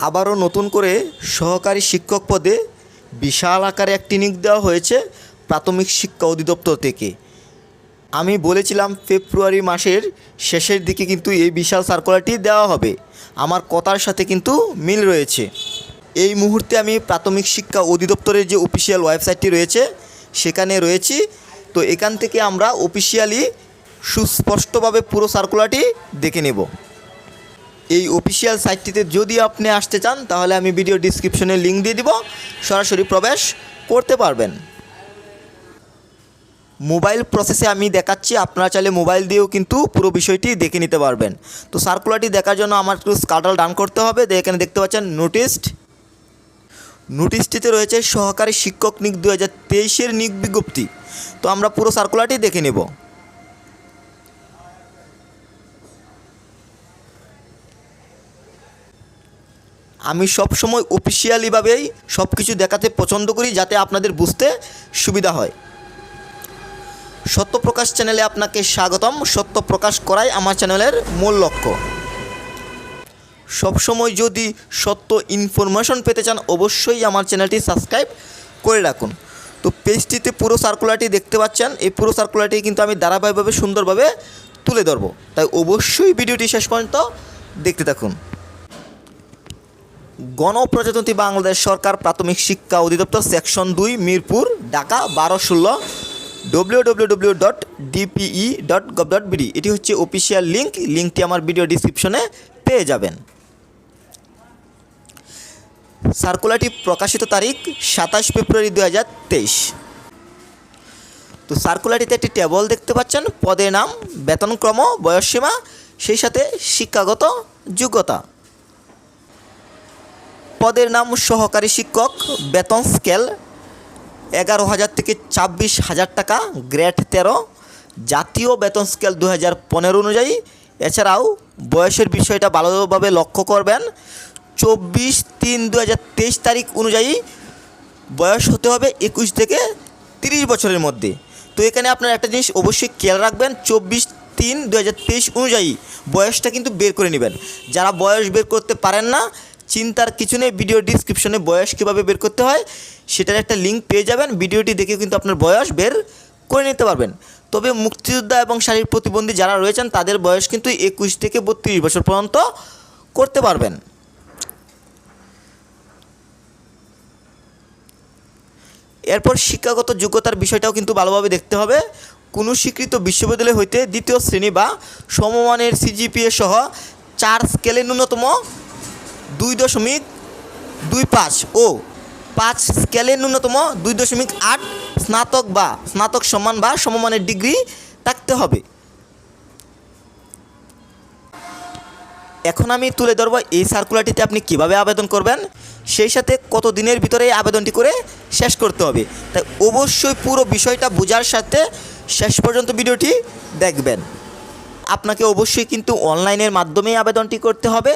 আবারও নতুন করে সহকারী শিক্ষক পদে বিশাল আকারে একটি নিয়োগ দেওয়া হয়েছে প্রাথমিক শিক্ষা অধিদপ্তর থেকে। আমি বলেছিলাম ফেব্রুয়ারি মাসের শেষের দিকে কিন্তু এই বিশাল সার্কুলারটি দেওয়া হবে। আমার কথার সাথে কিন্তু মিল রয়েছে। এই মুহূর্তে আমি প্রাথমিক শিক্ষা অধিদপ্তরের যে অফিসিয়াল ওয়েবসাইটটি রয়েছে, সেখানে রয়েছি। তো এখান থেকে আমরা অফিসিয়ালি সুস্পষ্টভাবে পুরো সার্কুলারটি দেখে নেব। এই অফিসিয়াল সাইটটিতে যদি আপনি আসতে চান, তাহলে আমি ভিডিও ডিসক্রিপশনে লিঙ্ক দিয়ে দিব। সরাসরি প্রবেশ করতে পারবেন। মোবাইল প্রসেসে আমি দেখাচ্ছি, আপনারা চাইলে মোবাইল দিয়েও কিন্তু পুরো বিষয়টি দেখে নিতে পারবেন। তো সার্কুলারটি দেখার জন্য আমার একটু স্কাটাল ডান করতে হবে। এখানে দেখতে পাচ্ছেন নোটিসড নোটিশটিতে রয়েছে সহকারী শিক্ষক নিক দু হাজার তেইশের নিক বিজ্ঞপ্তি। তো আমরা পুরো সার্কুলারটি দেখে নেব। আমি সবসময় অফিসিয়ালিভাবেই সব কিছু দেখাতে পছন্দ করি যাতে আপনাদের বুঝতে সুবিধা হয়। সত্যপ্রকাশ চ্যানেলে আপনাকে স্বাগতম। সত্য প্রকাশ করাই আমার চ্যানেলের মূল লক্ষ্য। সবসময় যদি সত্য ইনফরমেশন পেতে চান, অবশ্যই আমার চ্যানেলটি সাবস্ক্রাইব করে রাখুন। তো পেজটিতে পুরো সার্কুলারটি দেখতে পাচ্ছেন। এই পুরো সার্কুলারটি কিন্তু আমি ধারাবাহিকভাবে সুন্দরভাবে তুলে ধরবো। তাই অবশ্যই ভিডিওটি শেষ পর্যন্ত দেখতে থাকুন। গণপ্রজাতন্ত্রী বাংলাদেশ সরকার প্রাথমিক শিক্ষা অধিদপ্তর সেকশন দুই, মিরপুর, ঢাকা বারো ষোলো W W W dot dot dot এটি হচ্ছে অফিসিয়াল লিঙ্ক লিঙ্কটি আমার ভিডিও ডিসক্রিপশনে পেয়ে যাবেন। সার্কুলারটি প্রকাশিত তারিখ সাতাশ ফেব্রুয়ারি দু হাজার তেইশ। তো সার্কুলারটিতে একটি টেবল দেখতে পাচ্ছেন, পদের নাম বেতনক্রম বয়সসীমা, সেই সাথে শিক্ষাগত যোগ্যতা। পদের নাম সহকারী শিক্ষক, বেতন স্কেল এগারো হাজার থেকে ছাব্বিশ হাজার টাকা, গ্রেড তেরো, জাতীয় বেতন স্কেল দু হাজার পনেরো অনুযায়ী। এছাড়াও বয়সের বিষয়টা ভালোভাবে লক্ষ্য করবেন। চব্বিশ তিন দু হাজার তেইশ তারিখ অনুযায়ী বয়স হতে হবে একুশ থেকে তিরিশ বছরের মধ্যে। তো এখানে আপনার একটা জিনিস অবশ্যই খেয়াল রাখবেন, চব্বিশ তিন দু অনুযায়ী বয়সটা কিন্তু বের করে নেবেন। যারা বয়স বের করতে পারেন না চিন্তার কিছু নেই ভিডিও ডিসক্রিপশনে বয়স কীভাবে বের করতে হয়, সেটার একটা লিঙ্ক পেয়ে যাবেন ভিডিওটি দেখে কিন্তু আপনার বয়স বের করে নিতে পারবেন। তবে মুক্তিযোদ্ধা এবং শারীরিক প্রতিবন্ধী যারা রয়েছেন, তাদের বয়স কিন্তু একুশ থেকে বত্রিশ বছর পর্যন্ত করতে পারবেন। এরপর শিক্ষাগত যোগ্যতার বিষয়টাও কিন্তু ভালোভাবে দেখতে হবে। কোনো স্বীকৃত বিশ্ববিদ্যালয় হইতে দ্বিতীয় শ্রেণি বা সমমানের সিজিপিএ সহ চার স্কেলে ন্যূনতম দুই দশমিক দুই পাঁচ। ও, পাঁচ স্কেলে ন্যূনতম দুই দশমিক আট স্নাতক বা স্নাতক সমান বা সমমানের ডিগ্রি থাকতে হবে। এখন আমি তুলে ধরবো এই সার্কুলারটিতে আপনি কীভাবে আবেদন করবেন, সেই সাথে কত দিনের ভিতরে আবেদনটি করে শেষ করতে হবে। তাই অবশ্যই পুরো বিষয়টা বোঝার সাথে শেষ পর্যন্ত ভিডিওটি দেখবেন। আপনাকে অবশ্যই কিন্তু অনলাইনের মাধ্যমেই আবেদনটি করতে হবে।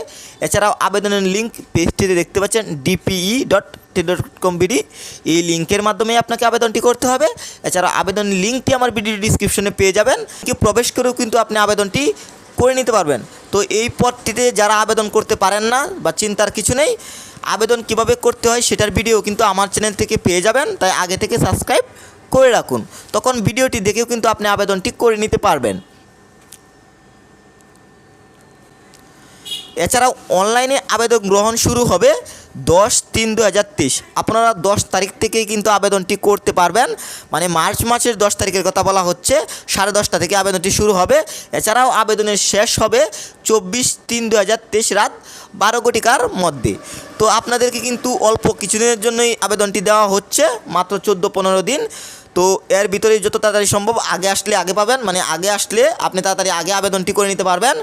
এছাড়াও আবেদনের লিঙ্ক পেজটিতে দেখতে পাচ্ছেন DPE dot dot com BD এই লিঙ্কের মাধ্যমেই আপনাকে আবেদনটি করতে হবে। এছাড়াও আবেদনের লিঙ্কটি আমার ভিডিও ডিসক্রিপশনে পেয়ে যাবেন। প্রবেশ করেও কিন্তু আপনি আবেদনটি করে নিতে পারবেন। তো এই পদটিতে যারা আবেদন করতে পারেন না বা চিন্তার কিছু নেই, আবেদন কীভাবে করতে হয় সেটার ভিডিও কিন্তু আমার চ্যানেল থেকে পেয়ে যাবেন। তাই আগে থেকে সাবস্ক্রাইব করে রাখুন। তখন ভিডিওটি দেখেও কিন্তু আপনি আবেদনটি করে নিতে পারবেন। এছাড়াও অনলাইনে আবেদন গ্রহণ শুরু হবে দশ তিন দু হাজার তেইশ। আপনারা দশ তারিখ থেকেই কিন্তু আবেদনটি করতে পারবেন। মানে মার্চ মাসের দশ তারিখের কথা বলা হচ্ছে, সাড়ে দশটা থেকে আবেদনটি শুরু হবে। এছাড়াও আবেদনের শেষ হবে চব্বিশ তিন দু হাজার তেইশ রাত বারো কোটিকার মধ্যে। তো আপনাদেরকে কিন্তু অল্প কিছুদিনের জন্যই আবেদনটি দেওয়া হচ্ছে, মাত্র চোদ্দ পনেরো দিন। তো এর ভিতরে যত তাড়াতাড়ি সম্ভব আগে আসলে আগে পাবেন মানে আগে আসলে আপনি তাড়াতাড়ি আগে আবেদনটি করে নিতে পারবেন।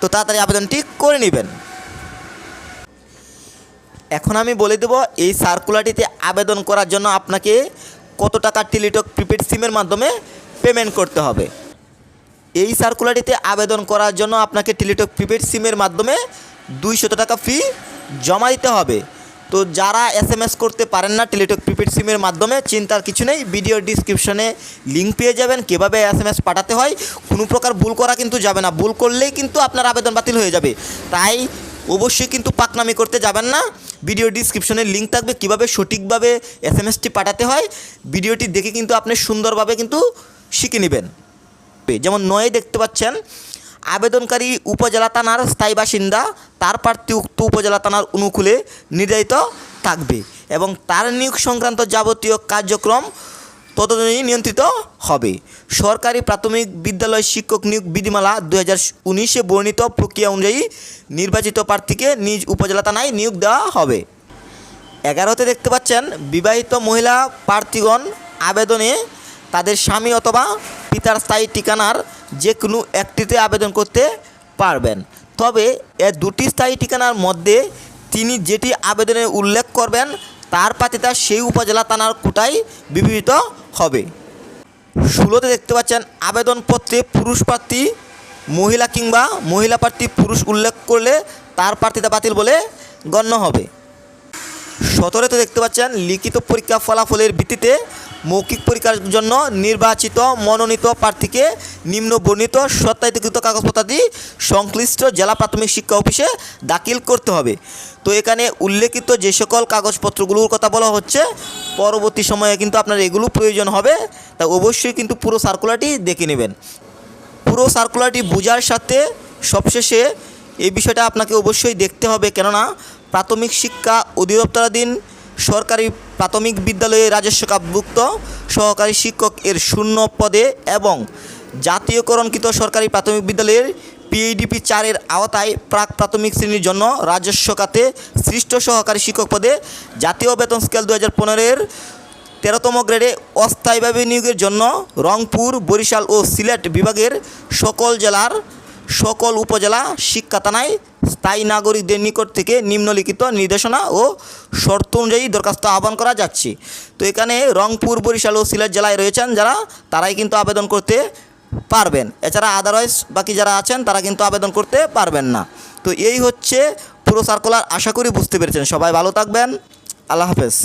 তো তাড়াতাড়ি আবেদনটি করে নেবেন। এখন আমি বলে দেব, এই সার্কুলারটিতে আবেদন করার জন্য আপনাকে কত টাকা টেলিটক প্রিপেড সিমের মাধ্যমে পেমেন্ট করতে হবে। এই সার্কুলারটিতে আবেদন করার জন্য আপনাকে টেলিটক প্রিপেড সিমের মাধ্যমে দুইশত টাকা ফি জমা দিতে হবে। তো যারা এস এম এস করতে পারেন না, টেলিটক প্রিপেড সিমের মাধ্যমে, চিন্তার কিছু নেই, ভিডিও ডিসক্রিপশনে লিঙ্ক পেয়ে যাবেন, কীভাবে এস এম এস পাঠাতে হয়, কোনো প্রকার ভুল করা কিন্তু যাবে না। ভুল করলেই কিন্তু আপনার আবেদন বাতিল হয়ে যাবে। তাই অবশ্যই কিন্তু পাকনামি করতে যাবেন না। ভিডিও ডিসক্রিপশনে লিঙ্ক থাকবে, কীভাবে সঠিকভাবে এস এম এসটি পাঠাতে হয়, ভিডিওটি দেখে কিন্তু আপনি সুন্দরভাবে কিন্তু শিখে নেবেন। যেমন নয়ে দেখতে পাচ্ছেন আবেদনকারী উপজেলা থানার স্থায়ী বাসিন্দা, তার প্রার্থী উক্ত উপজেলা থানার অনুকূলে নির্ধারিত থাকবে এবং তার নিয়োগ সংক্রান্ত যাবতীয় কার্যক্রম তদনুযায়ী নিয়ন্ত্রিত হবে। সরকারি প্রাথমিক বিদ্যালয় শিক্ষক নিয়োগ বিধিমালা দু হাজার উনিশে বর্ণিত প্রক্রিয়া অনুযায়ী নির্বাচিত প্রার্থীকে নিজ উপজেলা থানায় নিয়োগ দেওয়া হবে। এগারোতে দেখতে পাচ্ছেন, বিবাহিত মহিলা প্রার্থীগণ আবেদনে তাদের স্বামী অথবা পিতার স্থায়ী ঠিকানার যে কোনো একটিতে আবেদন করতে পারবেন। তবে এ দুটি স্থায়ী ঠিকানার মধ্যে তিনি যেটি আবেদনে উল্লেখ করবেন, তার প্রার্থীতা সেই উপজেলা থানার কোটায় বিবেচিত হবে। ষোলোতে দেখতে পাচ্ছেন, আবেদনপত্রে পুরুষ প্রার্থী, মহিলা কিংবা মহিলা প্রার্থী পুরুষ উল্লেখ করলে তার প্রার্থীতা বাতিল বলে গণ্য হবে। সতেরোতে দেখতে পাচ্ছেন, লিখিত পরীক্ষা ফলাফলের ভিত্তিতে মৌখিক পরীক্ষার জন্য নির্বাচিত মনোনীত প্রার্থীকে নিম্ন বর্ণিত সত্যায়িতকৃত কাগজপত্রাদি সংশ্লিষ্ট জেলা প্রাথমিক শিক্ষা অফিসে দাখিল করতে হবে। তো এখানে উল্লেখিত যে সকল কাগজপত্রগুলোর কথা বলা হচ্ছে, পরবর্তী সময়ে কিন্তু আপনার এগুলো প্রয়োজন হবে, তা অবশ্যই কিন্তু পুরো সার্কুলারটি দেখে নেবেন। পুরো সার্কুলারটি বোঝার সাথে সবশেষে এই বিষয়টা আপনাকে অবশ্যই দেখতে হবে। কেননা প্রাথমিক শিক্ষা অধিদপ্তরাধীন সরকারি প্রাথমিক বিদ্যালয়ে রাজস্ব কাপভুক্ত সহকারী শিক্ষক এর শূন্য পদে এবং জাতীয়করণকৃত সরকারি প্রাথমিক বিদ্যালয়ের পিএইডিপি চারের আওতায় প্রাক প্রাথমিক শ্রেণির জন্য রাজস্ব খাতে সৃষ্ট সহকারী শিক্ষক পদে জাতীয় বেতন স্কেল দু হাজার পনেরোর তেরোতম গ্রেডে অস্থায়ীভাবে নিয়োগের জন্য রংপুর, বরিশাল ও সিলেট বিভাগের সকল জেলার সকল উপজেলা শিক্ষা থানায় স্থায়ী নাগরিকদের নিকট থেকে নিম্নলিখিত নির্দেশনা ও শর্ত অনুযায়ী দরখাস্ত আহ্বান করা যাচ্ছে। তো এখানে রংপুর, বরিশাল ও সিলেট জেলায় রয়েছেন যারা, তারাই কিন্তু আবেদন করতে পারবেন। এছাড়া আদারওয়াইজ বাকি যারা আছেন, তারা কিন্তু আবেদন করতে পারবেন না। তো এই হচ্ছে পুরো সার্কুলার আশা করি বুঝতে পেরেছেন। সবাই ভালো থাকবেন। আল্লাহ হাফেজ।